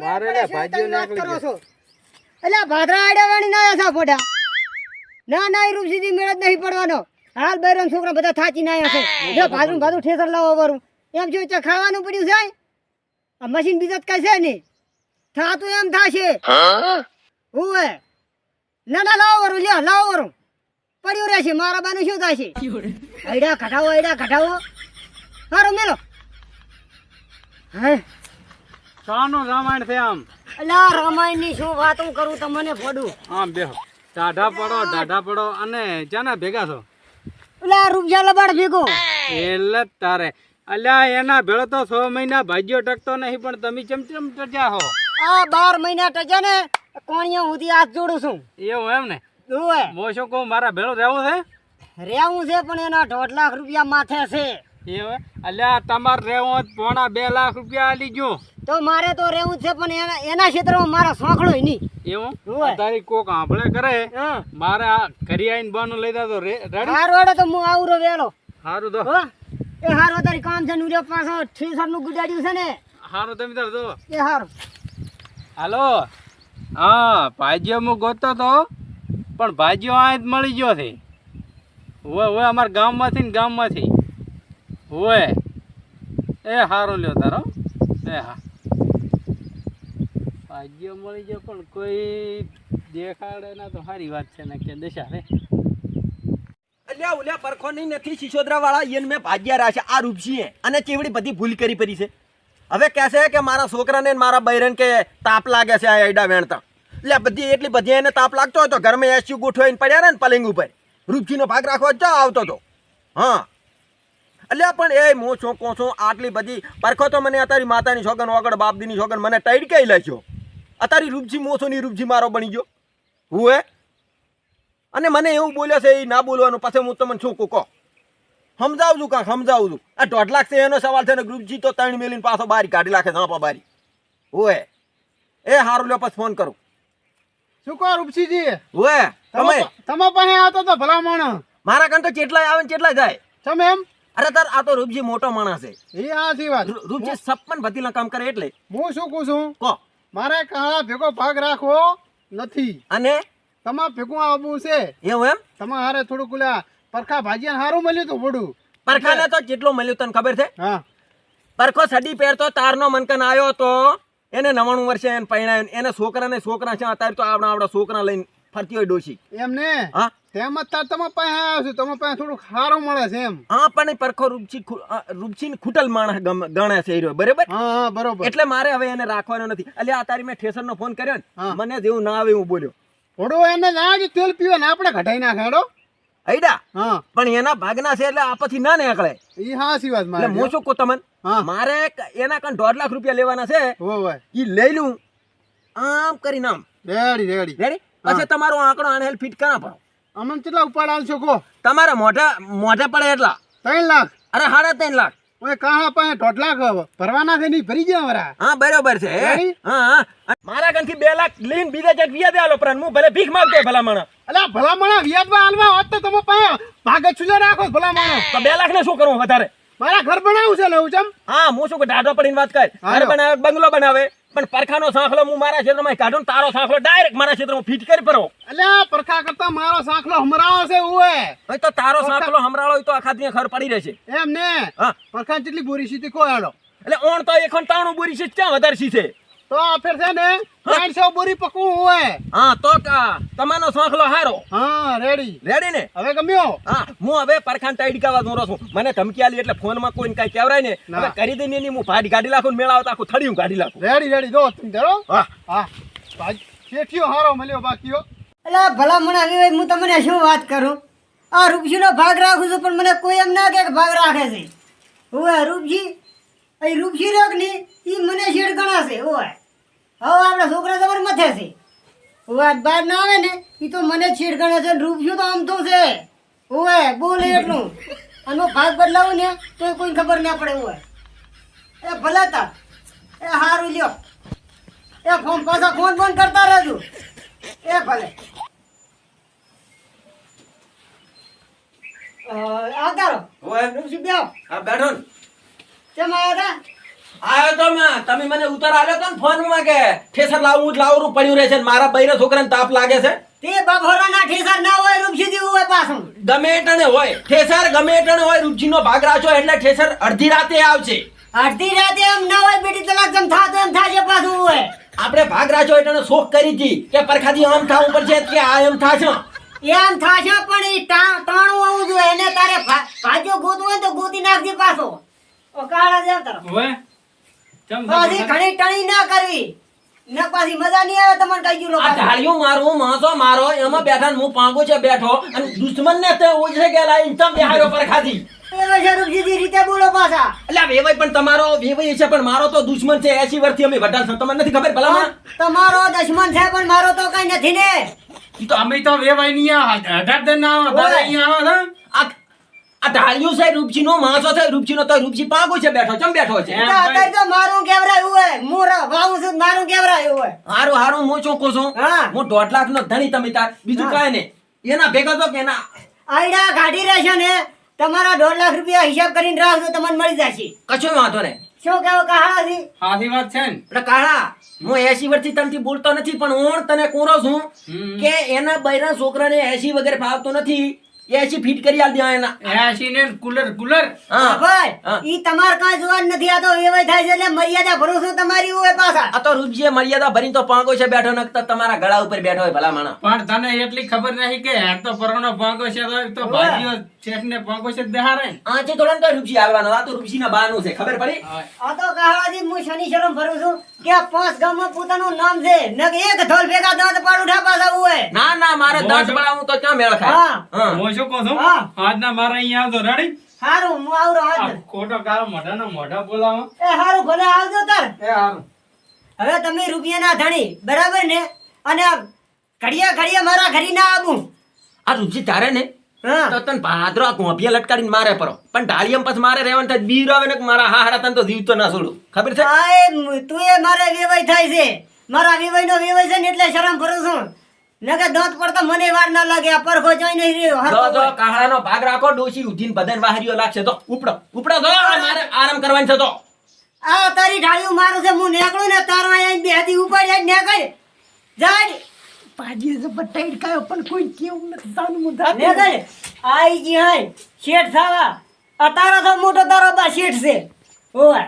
મારે લે ભાજીઓ નાખલી કરો છે. છો? એટલે ભાદરા આડ્યાવાળી ના આછા ફોટા. ના ના એ રૂપ સીધી મેળ જ નહીં પડવાનો. હાલ બૈરન છોકરા બધા થાચી ના છે. જો ભાદરું ભાદરું ઠેસર લાવો વરું. એમ જો ચા ખાવાનું પડ્યું છે? આ મશીન બીજત કઈ છે નહીં. થાતું એમ થાશે. ના ના લાવો વરું લ્યો લાવો વરું. પડ્યું રહેશે. મારા બાનું શું થશે? આઈડા કઢાવો આઈડા કઢાવો સારું મેલો. હે? શાનું રામાયણ છે આમ. અલા રામાયણની શું વાત હું કરું તમને ફોડું. આમ બેહો. ટાઢા પડો ટાઢા પડો અને જાના ભેગા છો? અલા રૂપિયા લબાડ ભેગો. એટલે તારે. અલ્યા એના ભેળો તો છ મહિના ભાજ્યો ટકતો નહીં પણ તમે ચમ ચમ ટજા હો? આ બાર મહિના ટકે ને કોણિયા સુધી હાથ જોડું છું. એવું એમ ને? ઓવે મો શું કહું મારા ભેળો રહેવું છે? રહેવું છે પણ એના દોઢ લાખ રૂપિયા માથે છે. અલ્યા તમારે રહેવું પોણા બે લાખ રૂપિયા આલી ગયો. તો મારે તો રહેવું છે પણ એના એના ક્ષેત્રમાં મારા સોંખડો નહીં. એવું. તારી કોક આંભળે કરે? હા. મારે ઘરી આવીને બાનું લઈ દો રેડી હારું હેડો તો હું આવું વેલો સારું તો. એ સારું તારી કામ છે નુરિયા પાછો. ઠીસરનું ગુજાડ્યું છે ને. સારું તમે તાર જો. એ હારું. હાલો. હા ભાજીઓ હું ગોતતો તો પણ ભાજીઓ આ જ મળી ગયો છે. હોય હોય અમારા ગામમાંથી ને ગામમાંથી. હોય. એ સારું લ્યો તારો એ હા. ભાગ્ય મળી જાય પણ કોઈ દેખાડે ના તો સારી વાત છે ને કે દશા રે. અલ્યા ઓલ્યા પરખો નહીં નથી શિશોદરા ઈયન મેં ભાગ્યા છે. આ રૂપસીએ અને ચેવડી બધી ભૂલ કરી પડી છે. હવે કહેશે કે મારા છોકરાને મારા બૈરન કે તાપ લાગે છે આ એડા વેણતા એટલે બધી એટલી બધી એને તાપ લાગતો હોય તો ઘરમાં એસી ગોઠવાઈને પડ્યા ને પલંગ ઉપર. રૂપસીનો ભાગ રાખવા જ આવતો તો. હા. અલ્યા પણ એ મો છોકો છો આટલી બધી પરખો તો મને અત્યારે માતાની છોકન વગર બાપદીની છોકન મને ટાઈડ કઈ લેશો અત્યારે રૂપજી મોસોની રૂપજી મારો બની ગયો. હું એ અને મને એવું બોલ્યો છે એ ના બોલવાનું પછી હું તમને શું કહું સમજાવું છું કાંક સમજાવું છું આ દોઢ લાખ છે એનો સવાલ છે ને ગ્રુપજી તો ત્રણ મેલીને પાછો બારી કાઢી નાખે ઝાંપા બારી. ઓએ એ હારું લ્યો પછી ફોન કરું. શું કહો રૂપસીજી ઓએ તમે તમે? પાસે આવતો તો ભલા માણસ મારા કાન તો કેટલાય આવે ને કેટલાય જાય. તમે એમ? અરે તાર આ તો રૂપજી મોટો માણસ છે. એ આ વાત. રૂપજી સપન ભતીલા કામ કરે એટલે. હું શું કહું છું? કો. મારે કાળા ભેગો ભાગ રાખવો નથી. અને? તમા ભેગું આવવું છે. એવું એમ? તમારે થોડુંક ઓલા પરખા ભાજીયા સારું મળ્યું હતું પરખા પરખાને તો કેટલું મળ્યું તને ખબર છે? હા. પરખો સડી પહેરતો તારનો મનકન આવ્યો તો એને નવાણું વર્ષે એને પહેણાયું એને છોકરાને છોકરા છે અત્યારે તો આપણા આપણા છોકરા લઈને ફરતી હોય ડોશી. એમ ને હા. તેમ અત્યારે તમે પાસે આવ્યો છું. તમે પાસે થોડું સારું મળે છે એમ. હા પણ પરખો રૂપસી અ, ખૂટલ માણસ ગણે છે એ બરાબર? હા હા બરોબર. એટલે મારે હવે એને રાખવાનો નથી. એટલે આ તારી મેં ઠેસરનો ફોન કર્યો ને. મને જેવું ના આવે એવું બોલ્યો. થોડો એને ના જ તેલ પીવે ને આપણે ઘટાઈ નાખે હૈડા. હા. પણ એના ભાગના છે એટલે આપથી ના નીકળે. એ હા સી વાત મારે. હું શું કહું તમને? હા. મારે એના કણ દોઢ લાખ રૂપિયા લેવાના છે. એ લઈ લઉં. આમ કરીને આમ. Ready ready. રેડી? પછી તમારો આંકડો આને હેલ ફિટ કરા પડો. અમને કેટલા ઉપાડ આવશો કો તમારે મોઢા મોઢે પડે એટલા. ત્રણ લાખ. અરે સાડા ત્રણ લાખ. ઓય કાહા પાસે દોઢ લાખ ભરવાના છે નહીં ભરી ગયા વરા. હા બરોબર છે. હા હા. મારા કંથી બે લાખ લઈને બીજા જગ વ્યાજે આલો પ્રાણ હું ભલે ભીખ માંગતો ભલા માણસ અલા ભલા માણા વ્યાજમાં હાલમાં હોત તો તમે પાસે ભાગે છુલે રાખો ભલા માણો તો બે લાખ ને શું કરું વધારે? મારા ઘર બનાવું છે લઉં ચમ હા હું શું ઢાઢો પડીને વાત કર. ઘર બનાવે બંગલો બનાવે. પણ પરખાનો સાંખલો હું મારા ક્ષેત્રમાં કાઢું ને તારો સાંખલો ડાયરેક્ટ મારા ક્ષેત્રમાં ફિટ કરી પરો અલ્યા પરખા કરતા મારો સાંખલો હમરાવો છે ઉએ હવે તો તારો સાંખલો હમરાળો તો આખા દી ખર પડી રહેશે. એમ ને? હા. પરખા જેટલી બોરી સીધી કોઈ હાલો એટલે ઓણ તો એખણ તાણું બોરી છે ક્યાં વધારે છે તો આ ફેર છે ને ત્રણસો બોરી પકવું હોય. હા તો કા તમારો સાંખલો હારો. હા રેડી. રેડી ને? હવે ગમ્યો? હા હું હવે પરખાન ટાઈડકાવા દોરો છું. મને ધમકી આલી એટલે ફોનમાં કોઈને કઈ કહેવરાય ને. હવે કરી દઈને એની હું ભાડી ગાડી લાખું ને મેળાવતા આખું થડિયું કાઢી લાખું. Ready ready. જો તું ધરો. હા. હા. ભાઈ શેઠિયો હારો મળ્યો બાકીઓ. એટલે ભલા મને આવી હું તમને શું વાત કરું? આ રૂપજીનો ભાગ રાખું છું પણ મને કોઈ એમ ના કે ભાગ રાખે છે. ઓય રૂપજી અહીં રૂપજી રોગની એ મને શેડ ગણાશે ઓય. હવે આપણા છોકરા તમારે મથે છે. વાત બહાર ના આવે ને એ તો મને ગણે છે રૂપજી તો આમ તો છે. ઓવે બોલે એટલું. અને ભાગ બદલાવું ને તો કોઈ ખબર ના પડે ઓય એ ભલે તા. એ હારું લ્યો. એ ફોન પાછા ફોન ફોન કરતા રહેજો. એ ભલે. આવતા રહો. હા બેઠો ને. કેમ આવ્યા તા? આયો તો માં. તમે મને ઉતાર આલ્યો તો ને ફોનમાં કે ઠેસર લાવું હું જ લાવરું પડ્યું રહે છે મારા બૈરા છોકરાને તાપ લાગે છે? તે બફોરાના ઠેસર ના હોય રૂપસીથી હોય પાછું. ગમે ટણે હોય. ઠેસર ગમે ટણે હોય રૂપજીનો ભાગ રાખો એટલે ઠેસર અડધી રાતે આવશે. અડધી રાતે એમ ના હોય બેટી તલાક જમ થાતો એમ થાશે પાછું હોય. આપણે ભાગ રાખો એટલે શોખ કરી હતી કે પરખાથી આમ થાવું પડશે કે આ એમ થાશે. એમ થાશે પણ ઈ ટા- ટાણું આવું જોઈએ. એને તારે ભાજો ગોતવું હોય તો ગોતી નાખજે પાછો. ઓ કાળા જેમ તરફ પાછી ઘણી ટણી ના કરવી ને પાછી મજા નહીં આવે તમને કઈ ગયું આ લોકો ઢાળિયું માણસો મારો એમાં બેઠા હું પાંગો છે બેઠો. અને દુશ્મન ને તે ઓછે ગયેલા ઇન્સામ બેહાર્યો પરખાથી એવા રીતે બોલો પાછા. એટલે વેવાય પણ તમારો વેવાઈ છે પણ મારો તો દુશ્મન છે એસી વર્ષથી અમે છો. તમને નથી ખબર ભલા તમારો દુશ્મન છે પણ મારો તો કઈ નથી ને. તો અમે તો વેવાય નહીં આવે અઢાર ના આવે અહીંયા આવે આ આ ઢાળિયું છે રૂપજી નો માણસો છે રૂપજી નો તો રૂપજી પાંગો છે બેઠો ચમ બેઠો છે? અત્યારે તો મારું કેવરાયું હોય હું વાવું છું મારું કેવરાયું હોય. હારું હારું હું ચોખ્ખો છું? હા. હું દોઢ લાખ નો ધણી તમે તાર બીજું કાંઈ નહીં. એના ભેગા તો એના આઈડા ગાડી રહેશે ને તમારા દોઢ લાખ રૂપિયા હિસાબ કરીને રાખજો તમને મળી જશે. કશો વાંધો નહીં. શું કેવો કાળા થી હાથી વાત છે ને. એટલે કાળા હું એસી વર્ષથી તનથી બોલતો નથી પણ હું તને કોરો છું કે એના બૈરા છોકરાને એસી વગેરે ફાવતો નથી. એસી ફિટ કરી આલ દે એના. એસી ને કુલર કુલર. હા ભાઈ ઈ તમાર કાં જોવાન નથી આ તો થાય છે એટલે મર્યાદા ભરોસો તમારી હોય પાછા. આ તો રૂપજીએ મર્યાદા ભરીને તો પાંગો છે બેઠો નકતા તમારા ગળા ઉપર બેઠો હોય ભલા માણા પણ તને એટલી ખબર નહીં કે આ તો પરોનો પાંગો છે તો તો ભાજીઓ શેઠ ને ભાગો છે બેહારે આ થોડા તો રૂપજી આવવાનો આ તો રૂપજી ના બાનું છે ખબર પડી? આ તો કહાવાજી હું શનિ શરમ ભરું છું કે પાંચ ગામમાં પોતાનું નામ છે. ન કે એક ઢોલ ભેગા દાંત પાડ ઉઠા પાછા હોય. ના ના મારે દાંત પડાવું તો ક્યાં મેળ ખાય? હા. હા. શું કહું છું. આજ ના મારા અહીંયા આવજો રેડી હારું હું આવરો આજ ખોટો મોઢા મોઢાનો મોઢા બોલાવો. એ હારું ભલે આવજો તાર. એ હારું. હવે તમે રૂપિયાના ધણી બરાબર ને? અને ઘડિયા ઘડિયા મારા ઘરી ના આવું આ રૂપજી તારે ને? તો તને ભાદરો આ ગોંભિયા લટકાડીને મારે પરો. પણ ઢાળિયમ પછી મારે રહેવાનું થાય બીર આવે ને મારા હા હારા તને તો જીવતો ના છોડું. ખબર છે? આ તું એ મારે વેવાય થાય છે. મારા વેવાય નો વેવાય છે ને એટલે શરમ કરું છું. નકે દાંત પડતા મને વાર ના લાગે આ પરખો જોઈ નહીં રહ્યો જો જો હોય. કાહડાનો ભાગ રાખો ડોસી ઉધીન બદન વાહરીઓ લાગશે. તો ઉપડો ઉપડો જો મારે આરામ કરવાનો છે તો આ તારી ઢાળિયું મારું છે હું નેકળું ને તારો અહીંયા બે હાથી ઉપાડી નેકળ નીકળ. જાય. પાજી તો ટાઈટ કાયો પણ કોઈ કેવું નથી સાનું હું નીકળ આઈ જી હાય શેઠ થાવા આ તારો તો મોટો તારો બા શેઠ છે. ઓય.